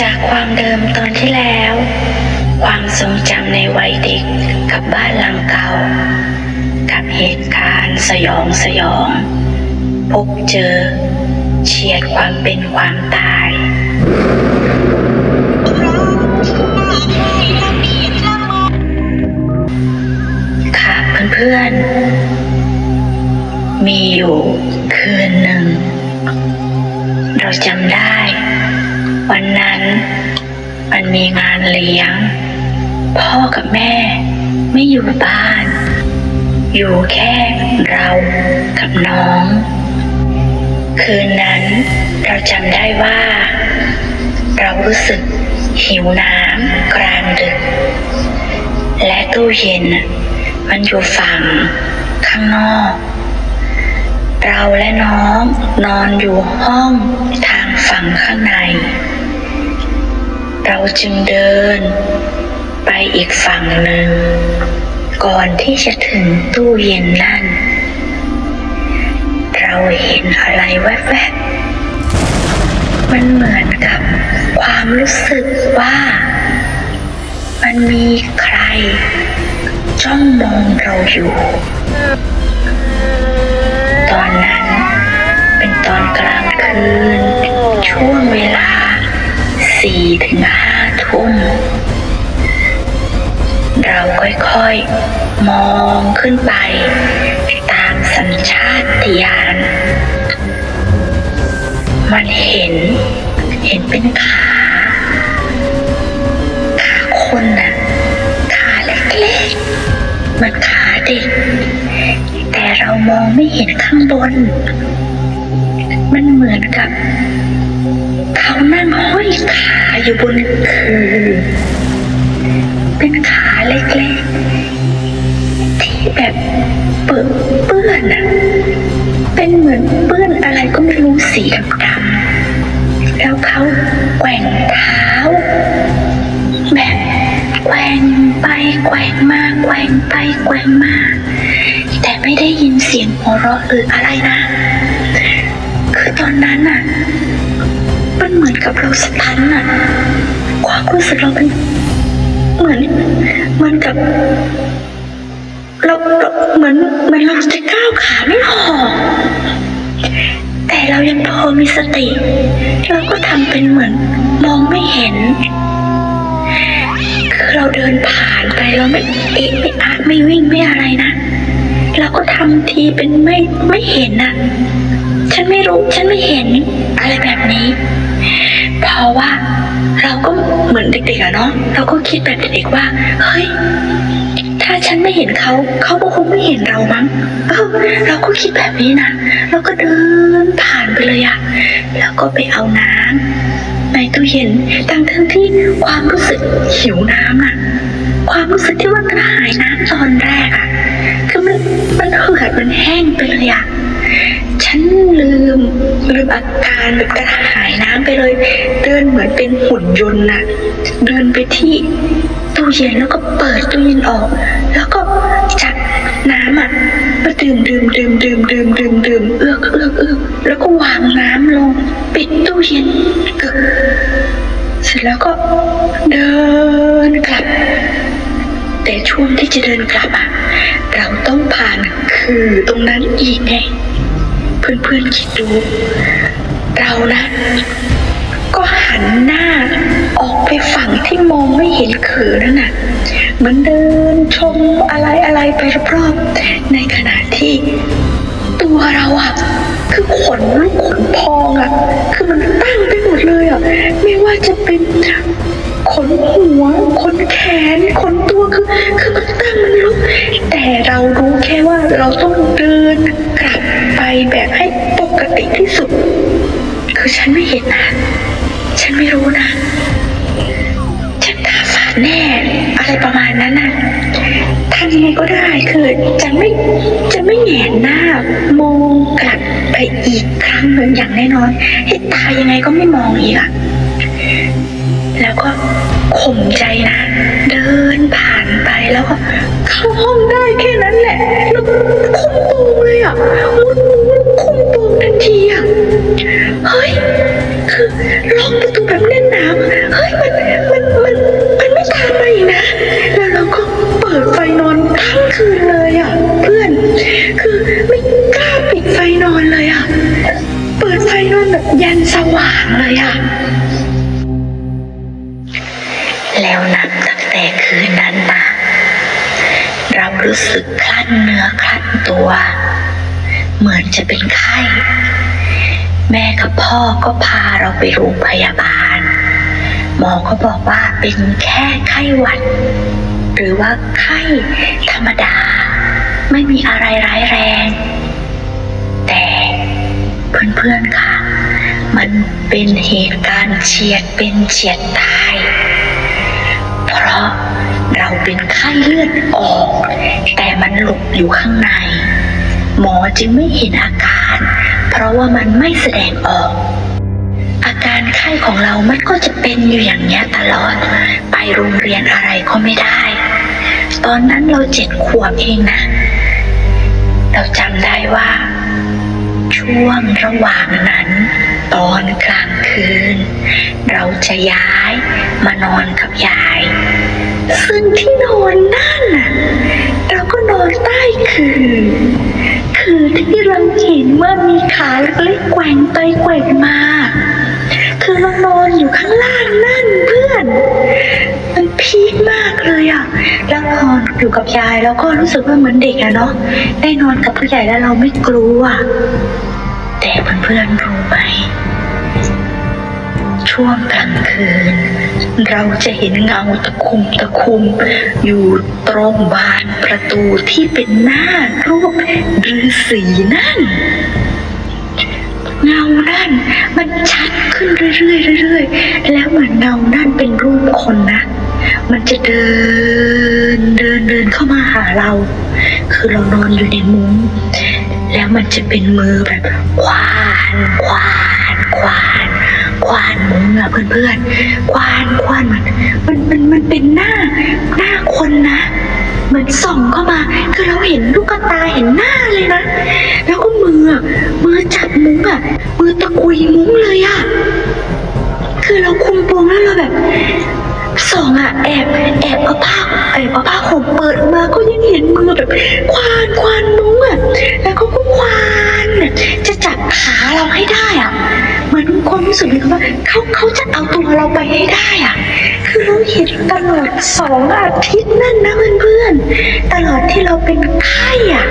จากความเดิมตอนที่แล้ว ความทรงจำในวัยเด็กกับบ้านหลังเก่า กับเหตุการณ์สยองสยอง พบเจอ เฉียดความเป็นความตายค่ะเพื่อนๆ มีอยู่คืนหนึ่ง เราจำได้ วันนั้นมันมีงานเลี้ยง พ่อกับแม่ไม่อยู่บ้าน อยู่แค่เรากับน้อง คืนนั้นเราจำได้ว่า เรารู้สึกหิวน้ำกลางดึก และตู้เย็นมันอยู่ฝั่งข้างนอก เราและน้องนอนอยู่ห้องทางฝั่งข้างใน เราจึงเดิน ไปอีกฝั่งหนึ่ง ก่อนที่จะถึงตู้เย็นนั่น เราเห็นอะไรแวบๆ มันเหมือนกับความรู้สึกว่า มันมีใคร จ้องมองเราอยู่ ตอนนั้นเป็นตอนกลางคืนช่วงเวลา สี่ถึงห้าทุ่ม เราค่อยๆ มองขึ้นไป ตามสัญชาตญาณ มันเห็น เห็นเป็นขา ขาคนน่ะ ขาเล็กๆมือนขาเด็ก แต่เรามองไม่เห็นข้างบน มันเหมือนกับ เขานั่งห้อยขาอยู่บนคือ เป็นขาเล็กๆ ที่แบบเปื้อนเปื้อนอะเป็นเหมือนเปื้อนอะไรก็ไม่รู้สีดำๆแล้วเขาแกว่งเท้า แบบแกว่งไปแกว่งมาแกว่งไปแกว่งมา แต่ไม่ได้ยินเสียงหัวเราะหรืออะไรนะ คือตอนนั้นน่ะ กับเราสตันน่ะความรู้สึกเราเป็นเหมือนเหมือนกับเราเราเหมือนเหมือนเราจะก้าวขาไม่ออกแต่เรายังพอมีสติ เราก็ทำเป็นเหมือนมองไม่เห็นคือเราเดินผ่านไปเราไม่เอะไม่อาจไม่วิ่งไม่อะไรนะเราก็ทำทีเป็นไม่ไม่เห็นนะฉันไม่รู้ฉันไม่เห็นอะไรแบบนี้ เพราะว่าเราก็เหมือนเด็กๆอะเนาะเราก็คิดแบบเด็กๆว่าเฮ้ยถ้าฉันไม่เห็นเขาเขาก็คงไม่เห็นเรามั้งเออเราก็คิดแบบนี้นะเราก็เดินผ่านไปเลยอะแล้วก็ไปเอาน้ำในตู้เย็นทั้งทั้งที่ความรู้สึกหิวน้ำอะความรู้สึกที่ว่ากระหายน้ำตอนแรกอะคือมันมันเหือดมันแห้งไปเลยอะ ฉันลืมลืมอาการแบบกระหายน้ำไปเลย เดินเหมือนเป็นหุ่นยนต์น่ะเดินไปที่ตู้เย็นแล้วก็เปิดตู้เย็นออก แล้วก็จับน้ำอะมาดื่มดื่มดื่มดื่มดื่มดื่มดื่มเอื้อกเอื้อกเอื้อกแล้วก็วางน้ำลงปิดตู้เย็นกึกเสร็จแล้วก็เดินกลับ แต่ช่วงที่จะเดินกลับอะเราต้องผ่านคือตรงนั้นอีกไง เพื่อนๆคิดดู เรานะก็หันหน้าออกไปฝั่งที่มองไม่เห็นคือนั่นน่ะมันเดินชมอะไรอะไรไปรอบๆ ในขณะที่ตัวเราอะคือขนลุกขนพองอะคือมันตั้งไปหมดเลยอะไม่ว่าจะเป็นขนหัวขนแขนขนตัวคือ คือมันตั้งมันลุกแต่เรารู้แค่ว่าเราต้อง คือฉันไม่เห็นนะ ฉันไม่รู้นะ ฉันตาฝาดแน่ อะไรประมาณนั้นน่ะทำยังไงก็ได้คือจะไม่จะไม่แหงนหน้ามองกลับไปอีกครั้งหนึ่งอย่างแน่นอน ให้ตายยังไงก็ไม่มองอีกอะแล้วก็ข่มใจนะ เดินผ่านไปแล้วก็เข้าห้องได้แค่นั้นแหละแล้วคุมโปงเลยอะมุด ทันทีอะ เฮ้ย คือล็อกประตูแบบแน่นหนาเฮ้ย มัน มัน มัน มันไม่ตามไปนะ แล้วเราก็เปิดไฟนอนทั้งคืนเลยอะ เพื่อน คือไม่กล้าปิดไฟนอนเลยอะ เปิดไฟนอนแบบยันสว่างเลยอะ แล้วนับตั้งแต่คืนนั้นมา เรารู้สึกคลั่นเนื้อคลั่นตัว เหมือนจะเป็นไข้ แม่กับพ่อก็พาเราไปโรงพยาบาล หมอก็บอกว่าเป็นแค่ไข้หวัด หรือว่าไข้ธรรมดา ไม่มีอะไรร้ายแรง แต่เพื่อนๆค่ะ มันเป็นเหตุการณ์เฉียดเป็นเฉียดตาย เพราะเราเป็นไข้เลือดออก แต่มันหลบอยู่ข้างใน หมอจึงไม่เห็นอาการ เพราะว่ามันไม่แสดงออก อาการไข้ของเรามันก็จะเป็นอยู่อย่างนี้ตลอด ไปโรงเรียนอะไรก็ไม่ได้ ตอนนั้นเราเจ็ดขวบเองนะ เราจำได้ว่า ช่วงระหว่างนั้น ตอนกลางคืน เราจะย้ายมานอนกับยาย ซึ่งที่นอนนั่นน่ะเราก็นอนใต้คือ คือที่เราเห็นว่ามีขาเล็กๆแกว่งไปแกว่งมา คือเรานอนอยู่ข้างล่างนั่นเพื่อน มันพีคมากเลยอะแล้วนอนอยู่กับยายแล้วก็รู้สึกว่าเหมือนเด็กอะเนาะ ได้นอนกับผู้ใหญ่แล้วเราไม่กลัว แต่เพื่อนๆรู้ไหม ช่วงกลางคืน เราจะเห็นเงาตะคุ่มตะคุ่มอยู่ตรงบานประตูที่เป็นหน้ารูปฤาษีนั่น เงานั่นมันชัดขึ้นเรื่อยๆเรื่อยๆแล้วเหมือนเงานั่นเป็นรูปคนนะ มันจะเดินเดินเดินเข้ามาหาเรา คือเรานอนอยู่ในมุ้งแล้วมันจะเป็นมือแบบควานควานควาน ควานมุ้งอะเพื่อนๆ ควานควานมันมันมันมันเป็นหน้าหน้าคนนะเหมือนส่องเข้ามาคือเราเห็นลูกตาเห็นหน้าเลยนะ แล้วก็มืออะมือจับมุ้งอะมือตะกุยมุ้งเลยอะคือเราคุมโปงแล้วเราแบบส่องอะแอบแอบเอาผ้าแอบเอาผ้าห่มเปิดมาก็ยังเห็นมือแบบควานควานมุ อะแล้วก็ก็ควานจะจับขาเราให้ได้อะเหมือนความรู้สึกเลยว่าเขาเขาจะเอาตัวเราไปให้ได้อะคือเราเห็นตลอดสองอาทิตย์นั่นนะเพื่อนๆตลอดที่เราเป็นไข้อะ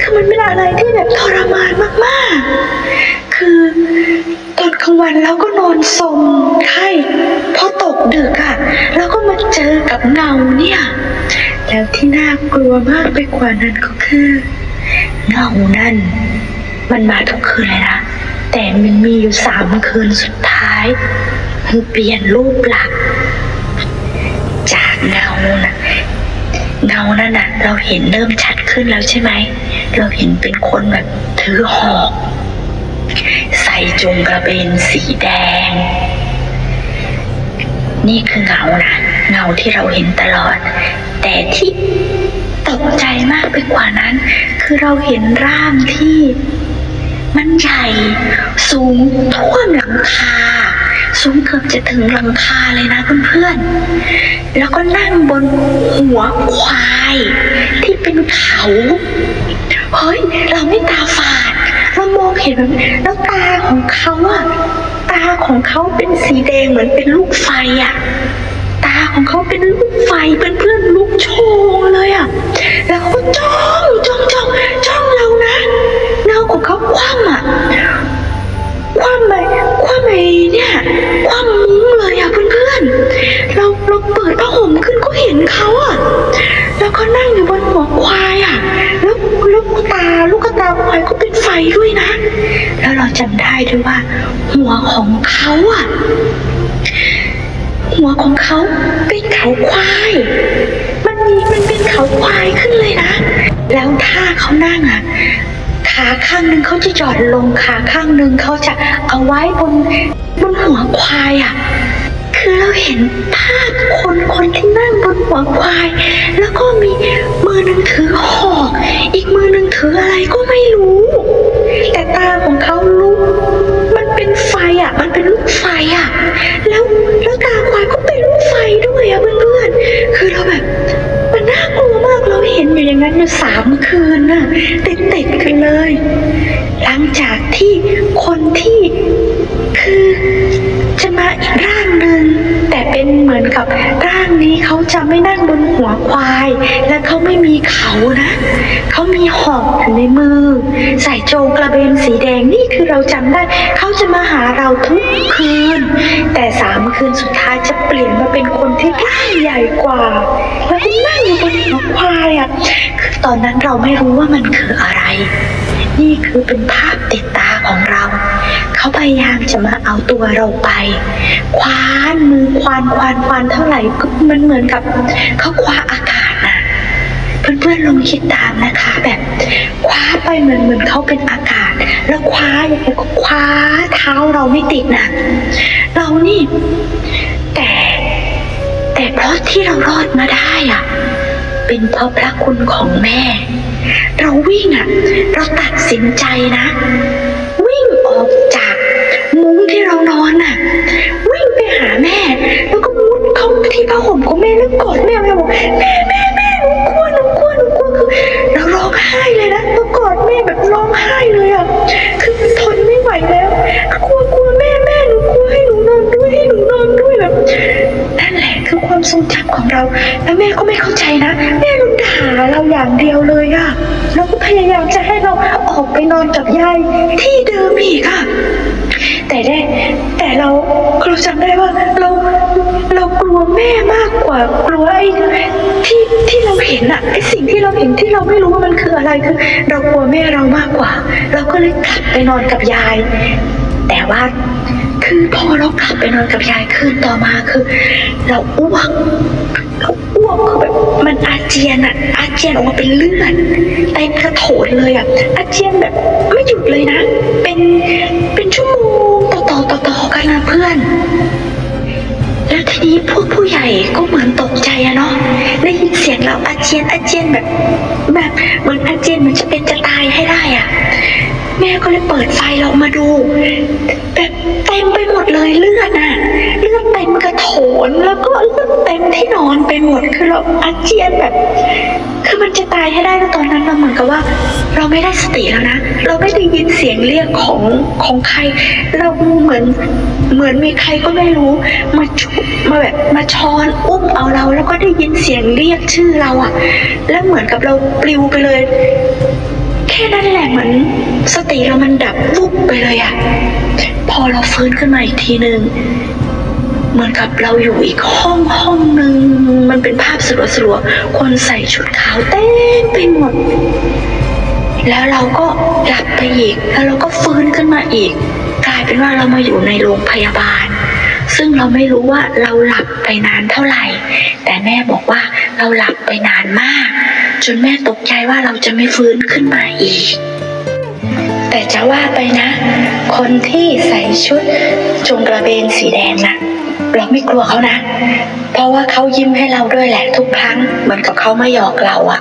คือมันเป็นอะไรที่แบบทรมานมากๆ คือตอนกลางวันเราก็นอนสมไข้พอตกดึกอะเราก็มาเจอกับเงาเนี่ย แล้วที่น่ากลัวมากไปกว่านั้นก็คือเงานั่น มันมาทุกคืนเลยนะ แต่มันมีอยู่สามคืนสุดท้าย มันเปลี่ยนรูปลักษณ์จากเงาน่ะเงานั่นน่ะเราเห็นเริ่มชัดขึ้นแล้วใช่ไหม เราเห็นเป็นคนแบบถือหอก ใส่จุงกระเบนสีแดง นี่คือเงานะเงาที่เราเห็นตลอด แต่ที่ตกใจมากไปกว่านั้น คือเราเห็นร่างที่มันใหญ่สูงท่วมหลังคา สูงเกือบจะถึงหลังคาเลยนะเพื่อนๆ แล้วก็นั่งบนหัวควายที่เป็นเขาเฮ้ยเราไม่ตาฝาด เรามองเห็นแล้วตาของเขาอะตาของเขาเป็นสีแดงเหมือนเป็นลูกไฟอะ ตาของเขาเป็นลูกไฟเป็นเพื่อนๆลูกโชง หัวของเขาเป็นเขาควาย มันมีมันเป็นเขาควายขึ้นเลยนะ แล้วท่าเขานั่งอะ ขาข้างหนึ่งเขาจะหย่อนลงขาข้างหนึ่งเขาจะเอาไว้บนบนหัวควายอะ คือเราเห็นภาพคนคนที่นั่งบนหัวควาย แล้วก็มีมือหนึ่งถือหอก อีกมือหนึ่งถืออะไรก็ไม่รู้ แต่ตาของเขาลุก จะไม่นั่งบนหัวควาย และเขาไม่มีเขานะ เขามีหอกอยู่ในมือ ใส่โจงกระเบนสีแดงนี่คือเราจำได้ เขาจะมาหาเราทุกคืน แต่สามคืนสุดท้ายจะเปลี่ยนมาเป็นคนที่ร่างใหญ่กว่า แล้วก็นั่งอยู่บนหัวควายอะคือตอนนั้นเราไม่รู้ว่ามันคืออะไร นี่คือเป็นภาพติดตาของเรา เขาพยายามจะมาเอาตัวเราไป ควานมือควานควานควานเท่าไหร่ก็มันเหมือนกับเขาคว้าอากาศนะเพื่อนๆลองคิดตามนะคะแบบคว้าไปเหมือนเหมือนเขาเป็นอากาศ แล้วคว้าอย่างไรก็คว้าเท้าเราไม่ติดนะเรานี่ แต่ แต่เพราะที่เรารอดมาได้อะเป็นเพราะพระคุณของแม่ เราวิ่งอะเราตัดสินใจนะ ที่เรานอนน่ะ วิ่งไปหาแม่ แล้วก็มุดเข้าที่ผ้าห่มของแม่แล้วกอดแม่แม่บอกแม่แม่แม่หนูกลัวหนูกลัวหนูกลัวคือเราร้องไห้เลยนะเรากอดแม่แบบร้องไห้เลยอะคือทนไม่ไหวแล้วกลัวกลัวแม่แม่หนูกลัวให้หนูนอนด้วยให้หนูนอนด้วยแบบนั่นแหละคือความทรงจำของเราแล้วแม่ก็ไม่เข้าใจนะ แม่รุนด่าเราอย่างเดียวเลยอะแล้วก็พยายามจะให้เราออกไปนอนกับยายที่เดิมอีกอะ แต่ได้แต่เราเราจำได้ว่าเราเรากลัวแม่มากกว่ากลัวไอ้ที่ที่เราเห็นอะไอ้สิ่งที่เราเห็นที่เราไม่รู้ว่ามันคืออะไรคือ เรากลัวแม่เรามากกว่า เราก็เลยกลับไปนอนกับยาย แต่ว่าคือพอเรากลับไปนอนกับยายคืนต่อมาคือ เราอ้วกเราอ้วกคือแบบมันอาเจียนอะอาเจียนออกมาเป็นเลือดเต็มกระโถนเลยอะอาเจียนแบบไม่หยุดเลยนะ เป็นเป็นชั่วโมง ต่อต่อต่อกันนะเพื่อน แล้วทีนี้พวกผู้ใหญ่ก็เหมือนตกใจอะเนาะได้ยินเสียงเราอาเจียนอาเจียนแบบแบบเหมือนอาเจียนเหมือนจะเป็นจะตายให้ได้อะแม่ก็เลยเปิดไฟเรามาดูแบบเต็มไปหมดเลยเลือดน่ะเลือดเต็มกระโถนแล้วก็เลือดเต็มที่นอนไปหมดคือเราอาเจียนแบบ คือมันจะตายให้ได้แล้วตอนนั้นเราเหมือนกับว่า เราไม่ได้สติแล้วนะเราไม่ได้ยินเสียงเรียกของของใคร เราเหมือนเหมือนมีใครก็ไม่รู้มาชุบมาแบบมาช้อนอุ้มเอาเราแล้วก็ได้ยินเสียงเรียกชื่อเราอะแล้วเหมือนกับเราปลิวไปเลย แค่นั้นแหละเหมือนสติเรามันดับวุบไปเลยอะพอเราฟื้นขึ้นมาอีกทีหนึ่งเหมือนกับเราอยู่อีกห้องห้องหนึ่งมันเป็นภาพสลัวๆคนใส่ชุดขาวเต็มไปหมด แล้วเราก็หลับไปอีกแล้วเราก็ฟื้นขึ้นมาอีก กลายเป็นว่าเรามาอยู่ในโรงพยาบาล ซึ่งเราไม่รู้ว่าเราหลับไปนานเท่าไหร่ แต่แม่บอกว่าเราหลับไปนานมาก จนแม่ตกใจว่าเราจะไม่ฟื้นขึ้นมาอีก แต่จะว่าไปนะ คนที่ใส่ชุดจงกระเบนสีแดงน่ะเราไม่กลัวเขานะ เพราะว่าเขายิ้มให้เราด้วยแหละทุกครั้ง เหมือนกับเขาไม่หยอกเราอะ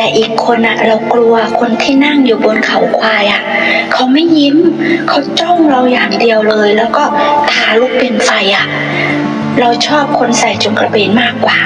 แต่อีกคนอะเรากลัวคนที่นั่งอยู่บนเขาควายอะเขาไม่ยิ้ม เขาจ้องเราอย่างเดียวเลย แล้วก็ทาลูกเป็นไฟอะเราชอบคนใส่จงกระเบนมากกว่า